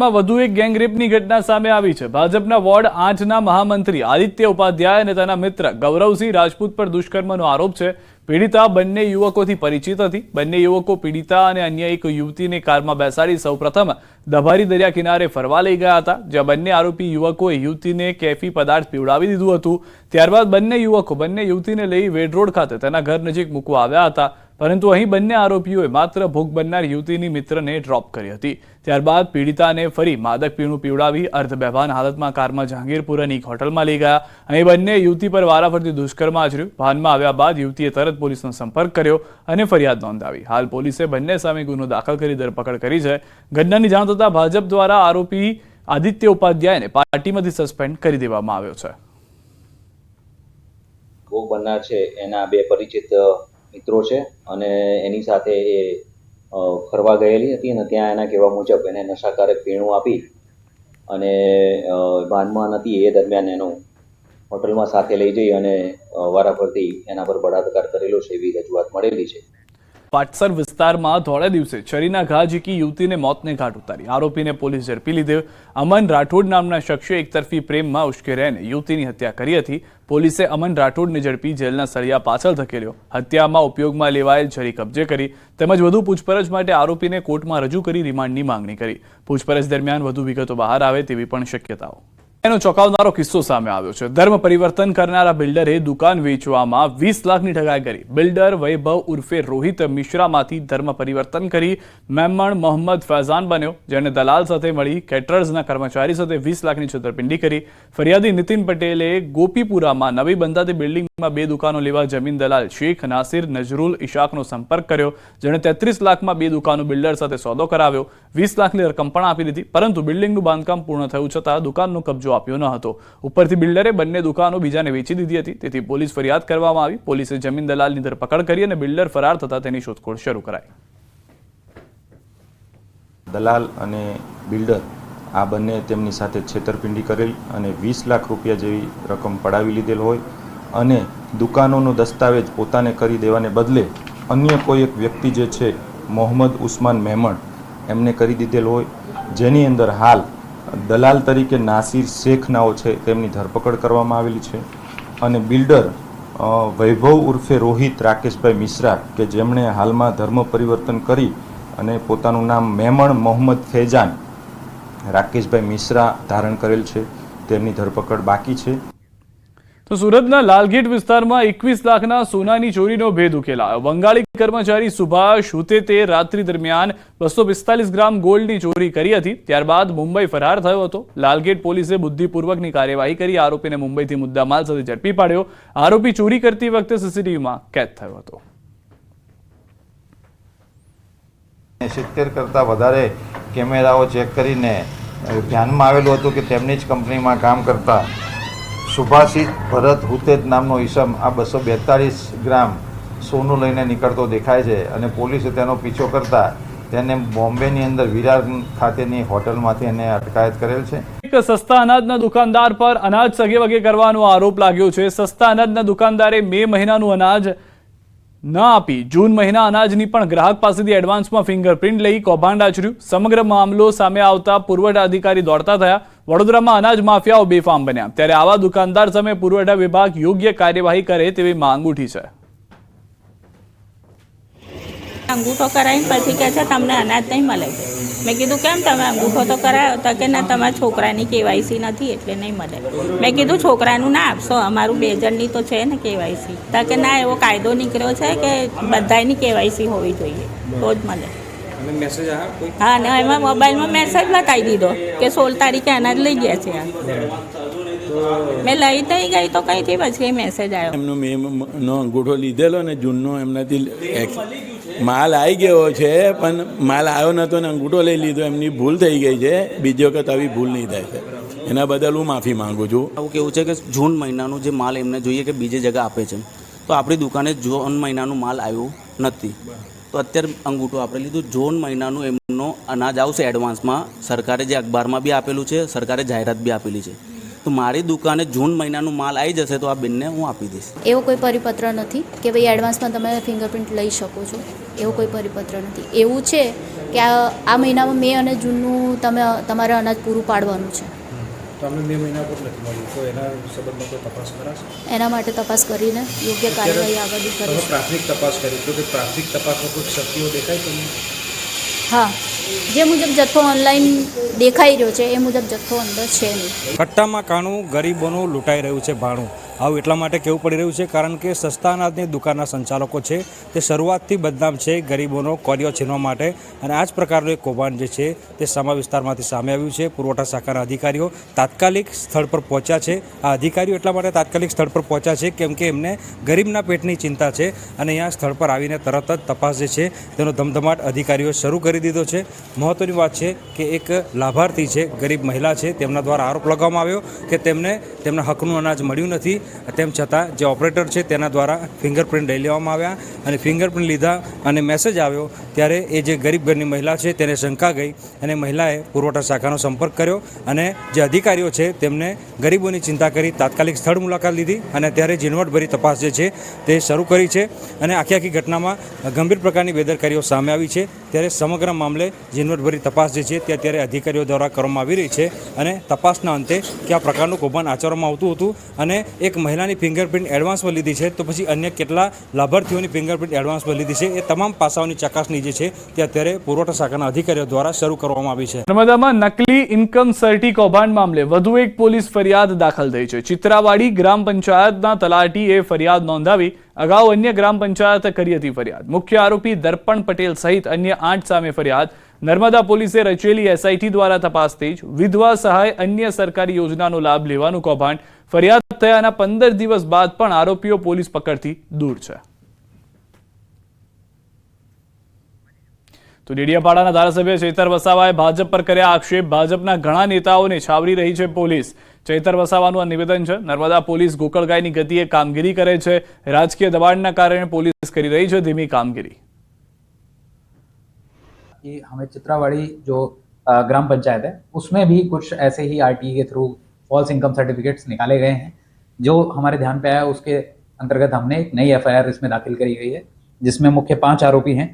માં વધુ એક ગેંગરેપની ઘટના સામે આવી છે. ભાજપના વોર્ડ આઠના મહામંત્રી આદિત્ય ઉપાધ્યાય અને તેના મિત્ર ગૌરવસિંહ રાજપૂત પર દુષ્કર્મનો આરોપ છે. પીડિતા બંને યુવકોથી પરિચિત હતી. બંને યુવકો પીડિતા અને અન્ય એક યુવતીને કારમાં બેસાડી સૌપ્રથમ દભારી દરિયા કિનારે ફરવા લઈ ગયા હતા, જ્યાં બંને આરોપી યુવકોએ યુવતીને કેફી પદાર્થ પીવડાવી દીધું હતું. ત્યારબાદ બંને યુવકો, બંને યુવતીને લઈ વેડ રોડ ખાતે તેના ઘર નજીક મૂકવા આવ્યા હતા. પરંતુ અહીં બંને આરોપીઓએ માત્ર ભોગ બનનાર યુવતીની મિત્રને ડ્રોપ કરી હતી. ત્યારબાદ પીડિતાને ફરી માદક પીણું પીવડાવી અર્ધબેભાન હાલતમાં કારમાં જહાંગીરપુરાની એક હોટલમાં લઈ ગયા અહીં બંને યુવતી પર વારાફરતી દુષ્કર્મ આચર્યું. ભાનમાં આવ્યા બાદ યુવતીએ તરત પોલીસનો સંપર્ક કર્યો અને ફરિયાદ નોંધાવી. હાલ પોલીસે બંને સામે ગુનો દાખલ કરી ધરપકડ કરી છે. ઘટનાની જાણ થતાં ભાજપ દ્વારા આરોપી આદિત્ય ઉપાધ્યાયને પાર્ટીમાંથી સસ્પેન્ડ કરી દેવામાં આવ્યો છે. ભોગ બનનાર છે, એના બે પરિચિત મિત્રો છે અને એની સાથે એ ફરવા ગયેલી હતી અને ત્યાં એના કહેવા મુજબ એને નશાકારક પીણું આપી અને ભાનમાં નથી, એ દરમિયાન એનું હોટલમાં સાથે લઈ જઈ અને વારાફરતી એના પર બળાત્કાર કરેલો છે એવી રજૂઆત મળેલી છે. પાટસર વિસ્તારમાં ધોળે દિવસે છરીના ઘા ઝીકી યુવતીને મોતને ઘાટ ઉતારી. આરોપીને પોલીસ ઝડપી લીધો. અમન રાઠોડ નામના શખ્સે એકતરફી પ્રેમમાં ઉશ્કેરાઈને યુવતીની હત્યા કરી હતી. પોલીસે અમન રાઠોડને ઝડપી જેલના સળિયા પાછળ ધકેલ્યો. હત્યામાં ઉપયોગમાં લેવાયેલ છરી કબજે કરી તેમજ વધુ પૂછપરછ માટે આરોપીને કોર્ટમાં રજૂ કરી રિમાન્ડની માંગણી કરી. પૂછપરછ દરમિયાન વધુ વિગતો બહાર આવે તેવી પણ શક્યતાઓ. એનો ચોંકાવનારો કિસ્સો સામે આવ્યો છે. ધર્મ પરિવર્તન કરનારા બિલ્ડરે દુકાન વેચવામાં વીસ લાખની ઠગાઈ કરી. બિલ્ડર વૈભવ ઉર્ફે રોહિત મિશ્રામાંથી ધર્મ પરિવર્તન કરી મેમણ મોહમ્મદ ફૈઝાન બન્યો, જેને દલાલ સાથે મળી કેટરર્સના કર્મચારી સાથે વીસ લાખની છેતરપિંડી કરી. ફરિયાદી નીતિન પટેલે ગોપીપુરામાં નવી બંધાતી બિલ્ડિંગમાં બે દુકાનો લેવા જમીન દલાલ શેખ, નાસિર, નજરુલ ઇશાકનો સંપર્ક કર્યો, જેણે તેત્રીસ લાખમાં બે દુકાનો બિલ્ડર સાથે સોદો કરાવ્યો. વીસ લાખની રકમ પણ આપી દીધી, પરંતુ બિલ્ડિંગનું બાંધકામ પૂર્ણ થયું છતાં દુકાનનો કબજો આપ્યો ન હતો. ઉપરથી બિલ્ડરે બંને દુકાનો બીજાને વેચી દીધી હતી. તેથી પોલીસ ફરિયાદ કરવામાં આવી. પોલીસે જમીન દલાલની ધરપકડ કરી અને બિલ્ડર ફરાર થતા તેની શોધખોળ શરૂ કરાઈ. દલાલ અને બિલ્ડર આ બંને તેમની સાથે છેતરપિંડી કરેલ અને વીસ લાખ રૂપિયા જેવી રકમ પડાવી લીધેલ હોય અને દુકાનોનો દસ્તાવેજ પોતાને કરી દેવાને બદલે અન્ય કોઈ એક વ્યક્તિ જે છે, મોહમ્મદ ઉસ્માન મહેમણ, એમને કરી દીધેલ હોય. જેની અંદર હાલ દલાલ તરીકે નાસિર શેખ નાઓ છે, તેમની ધરપકડ કરવામાં આવેલી છે. અને બિલ્ડર વૈભવ ઉર્ફે રોહિત રાકેશભાઈ મિશ્રા, કે જેમણે હાલમાં ધર્મ પરિવર્તન કરી અને પોતાનું નામ મેમણ મોહમ્મદ ફેજાન રાકેશભાઈ મિશ્રા ધારણ કરેલ છે, તેમની ધરપકડ બાકી છે. તો સુરતના લાલગેટ વિસ્તારમાં એકવીસ લાખના સોનાની ચોરીનો ભેદ ઉકેલાયો બંગાળી કર્મચારી સુભાષ હુતે તે રાત્રિ દરમિયાન બસો પિસ્તાલીસ ગ્રામ ગોલ્ડની ચોરી કરી હતી. ત્યારબાદ મુંબઈ ફરાર થયો હતો. લાલગેટ પોલીસે બુદ્ધિપૂર્વકની કાર્યવાહી કરી આરોપીને મુંબઈથી મુદ્દામાલ સાથે ઝડપી પાડ્યો. આરોપી ચોરી કરતી વખતે સીસીટીવીમાં કેદ થયો હતો. સિત્તેર કરતાં વધારે કેમેરાઓ ચેક કરીને ધ્યાનમાં આવેલું હતું કે તેમની જ કંપનીમાં કામ કરતા સુભાષિત ભરત હુતેજ નામનો ઈસમ આ બસો બેતાળીસ ગ્રામ સોનું લઈને નીકળતો દેખાય છે અને પોલીસે તેનો પીછો કરતા તેને બોમ્બેની અંદર વિરાર ખાતેની હોટલમાંથી એને અટકાયત કરેલ છે. એક સસ્તા અનાજના દુકાનદાર પર અનાજ સગે વગે કરવાનો આરોપ લાગ્યો છે. સસ્તા અનાજના દુકાનદારે મે મહિનાનું અનાજ ન આપી. જૂન મહિના અનાજની પણ ગ્રાહક પાસેથી એડવાન્સમાં ફિંગરપ્રિન્ટ લઈ કૌભાંડ આચર્યું. સમગ્ર મામલો સામે આવતા પુરવઠા અધિકારી દોડતા થયા. વડોદરામાં અનાજ માફિયાઓ બેફામ બન્યા. ત્યારે આવા દુકાનદાર સામે પુરવઠા વિભાગ યોગ્ય કાર્યવાહી કરે તેવી માંગ ઉઠી છે. અંગૂઠો કરાવીને પછી કહે છે તમને અનાજ નહીં મળે. છે મેં કીધું કેમ તમે અંગૂઠો તો કરાયો? તો કે ના તમારા છોકરાની કેવાયસી નથી એટલે નહીં મળે. મેં કીધું છોકરાનું ના આપશો અમારું બે જણની તો છે ને કેવાયસી. તો કે ના એવો કાયદો નીકળ્યો છે કે બધાની કેવાયસી હોવી જોઈએ તો જ મળે. હા ને એમાં મોબાઈલમાં મેસેજ બતાવી દીધો કે સોળ તારીખે અનાજ લઈ ગયા છે. મેં લઈ તઈ ગઈ તો કંઈથી પછી મેસેજ આવ્યો એમનો મેં નો અંગૂઠો લીધેલો ને જૂનનો એમનાથી માલ આવી ગયો છે, પણ માલ આવ્યો નહોતો ને અંગૂઠો લઈ લીધો, એમની ભૂલ થઈ ગઈ છે. બીજી વખત આવી ભૂલ નહીં થાય છે. એના બદલ હું માફી માંગુ છું. આવું કેવું છે કે જૂન મહિનાનું જે માલ એમને જોઈએ કે બીજી જગ્યા આપે છે, તો આપણી દુકાને જૂન મહિનાનું માલ આવ્યું નથી. તો અત્યારે અંગૂઠો આપણે લીધું. જૂન મહિનાનું એમનો અનાજ આવશે એડવાન્સમાં સરકારે જે અખબારમાં બી આપેલું છે, સરકારે જાહેરાત બી આપેલી છે. તો મારી દુકાને જૂન મહિનાનું માલ આવી જશે તો આ બેનને હું આપી દઈશ. એવો કોઈ પરિપત્ર નથી કે ભાઈ એડવાન્સમાં તમે ફિંગરપ્રિન્ટ લઈ શકો છો. એવો કોઈ પરિપત્ર નથી. એવું છે કે આ આ મહિનામાં મે અને જૂનનું તમે તમારે અનાજ પૂરું પાડવાનું છે. તો મે મહિના પર નથી મળ્યું. તો એના સંબંધમાં કોઈ તપાસ કરાશે? એના માટે તપાસ કરીને યોગ્ય કાર્યવાહી આગળ કરીશું. પ્રાથમિક તપાસ કરી. તો કે પ્રાથમિક તપાસમાં કોઈ ક્ષતિઓ દેખાય તમને? હા. જે મુજબ જથ્થો ઓનલાઈન દેખાઈ રહ્યો છે, એ મુજબ જથ્થો અંદર છે નહીં. કટ્ટામાં કાણું ગરીબોનું લૂંટાઈ રહ્યું છે, ભાણું. આવું એટલા માટે કહેવું પડી રહ્યું છે, કારણ કે સસ્તા અનાજની દુકાનના સંચાલકો છે, તે શરૂઆતથી બદનામ છે, ગરીબોનો કોરિયો છીનવા માટે અને આ જ પ્રકારનું એક કૌભાંડ જે છે, તે સમા વિસ્તારમાંથી સામે આવ્યું છે. પુરવઠા શાખાના અધિકારીઓ તાત્કાલિક સ્થળ પર પહોંચ્યા છે. આ અધિકારીઓ એટલા માટે તાત્કાલિક સ્થળ પર પહોંચ્યા છે, કેમ કે એમને ગરીબના પેટની ચિંતા છે અને અહીંયા સ્થળ પર આવીને તરત જ તપાસ જે છે, તેનો ધમધમાટ અધિકારીઓ શરૂ કરી દીધો છે. મહત્ત્વની વાત છે કે એક લાભાર્થી છે, ગરીબ મહિલા છે, તેમના દ્વારા આરોપ લગાવવામાં આવ્યો કે તેમને તેમના હકનું અનાજ મળ્યું નથી. તેમ છતાં જે ઓપરેટર છે તેના દ્વારા ફિંગરપ્રિન્ટ લઈ લેવામાં આવ્યા અને ફિંગરપ્રિન્ટ લીધા અને મેસેજ આવ્યો ત્યારે એ જે ગરીબ ઘરની મહિલા છે તેને શંકા ગઈ અને મહિલાએ પુરવઠા શાખાનો સંપર્ક કર્યો અને જે અધિકારીઓ છે તેમને ગરીબોની ચિંતા કરી તાત્કાલિક સ્થળ મુલાકાત લીધી અને ત્યારે ઝીણવટભરી તપાસ જે છે તે શરૂ કરી છે અને આખી આખી ઘટનામાં ગંભીર પ્રકારની બેદરકારીઓ સામે આવી છે. ત્યારે સમગ્ર મામલે ઝીણવટભરી તપાસ જે છે તે અત્યારે અધિકારીઓ દ્વારા કરવામાં આવી રહી છે અને તપાસના અંતે કયા પ્રકારનું કૌભાંડ આચરવામાં આવતું હતું અને એક મહિલાની ફિંગરપ્રિન્ટ એડવાન્સમાં લીધી છે, તો પછી અન્ય કેટલા લાભાર્થીઓની ફિંગરપ્રિન્ટ એડવાન્સમાં લીધી છે, એ તમામ પાસાઓની ચકાસણી જે છે, તે અત્યારે પુરવઠા શાખાના અધિકારીઓ દ્વારા શરૂ કરવામાં આવી છે. નર્મદામાં નકલી ઇન્કમ સર્ટી કૌભાંડ મામલે વધુ એક પોલીસ ફરિયાદ દાખલ થઈ છે. ચિત્રાવાડી ગ્રામ પંચાયતના તલાટીએ ફરિયાદ નોંધાવી, અગાઉ અન્ય ગ્રામ પંચાયત કરી હતી ફરિયાદ. મુખ્ય આરોપી દર્પણ પટેલ સહિત અન્ય આઠ સામે ફરિયાદ નર્મદા પોલીસે રચેલી એસઆઈટી દ્વારા તપાસ થઈ જ વિધવા સહાય અન્ય સરકારી યોજનાનો લાભ લેવાનું કૌભાંડ ફરિયાદ થયાના પંદર દિવસ બાદ પણ આરોપીઓ પોલીસ પકડથી દૂર છે. તો ડેડિયાપાડાના ધારાસભ્ય ચેતર વસાવાએ ભાજપ પર કર્યા આક્ષેપ. ભાજપના ઘણા નેતાઓને છાવરી રહી છે પોલીસ. ચેતર વસાવાનું આ નિવેદન છે. નર્મદા પોલીસ ગોકળગાયની ગતિએ કામગીરી કરે છે. રાજકીય દબાણના કારણે પોલીસ કરી રહી છે ધીમી કામગીરી. कि हमें चित्रावाड़ी जो अ, ग्राम पंचायत है उसमें भी कुछ ऐसे ही आरटीई के थ्रू फॉल्स इनकम सर्टिफिकेट्स निकाले गए हैं जो हमारे ध्यान पे आया उसके अंतर्गत हमने एक नई एफआईआर इसमें दाखिल करी गई है जिसमें मुख्य पांच आरोपी हैं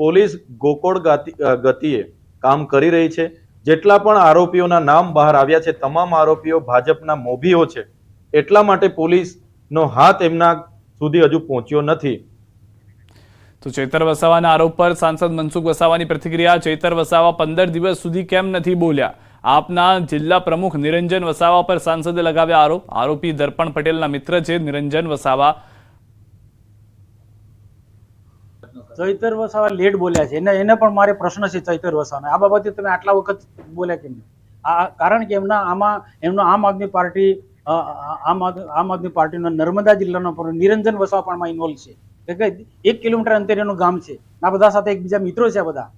પોલીસ ગોકોળ ગાતિ- અ, ગતિએ કામ કરી રહી છે જેટલા પણ આરોપીઓના નામ બહાર આવ્યા છે તમામ આરોપીઓ ભાજપના મોભીઓ છે એટલા માટે પોલીસનો હાથ એમના સુધી હજુ પહોંચ્યો નથી તો ચેતર વસાવાના આરોપ પર સાંસદ મનસુખ વસાવાની પ્રતિક્રિયા, ચેતર વસાવા પંદર દિવસ સુધી કેમ નથી બોલ્યા? આપના જિલ્લા પ્રમુખ નિરંજન વસાવા પર સાંસદે લગાવ્યા આરોપ. આરોપી દર્પણ પટેલના મિત્ર છે નિરંજન વસાવા. ચૈતર વસાવા લેટ બોલ્યા છે. એને એને પણ મારે પ્રશ્ન છે ચૈતર વસાવાનો. આ બાબતે તમે આટલા વખત બોલ્યા કેમ? આ કારણ કે એમના આમાં એમનો આમ આદમી પાર્ટી આમ આમ આદમી પાર્ટીનો નર્મદા જિલ્લાનો નિરંજન વસાવા પણ ઇન્વોલ્વ છે. એક કિલોમીટર અંતરે એનું ગામ છે. આ બધા સાથે એકબીજા મિત્રો છે બધા.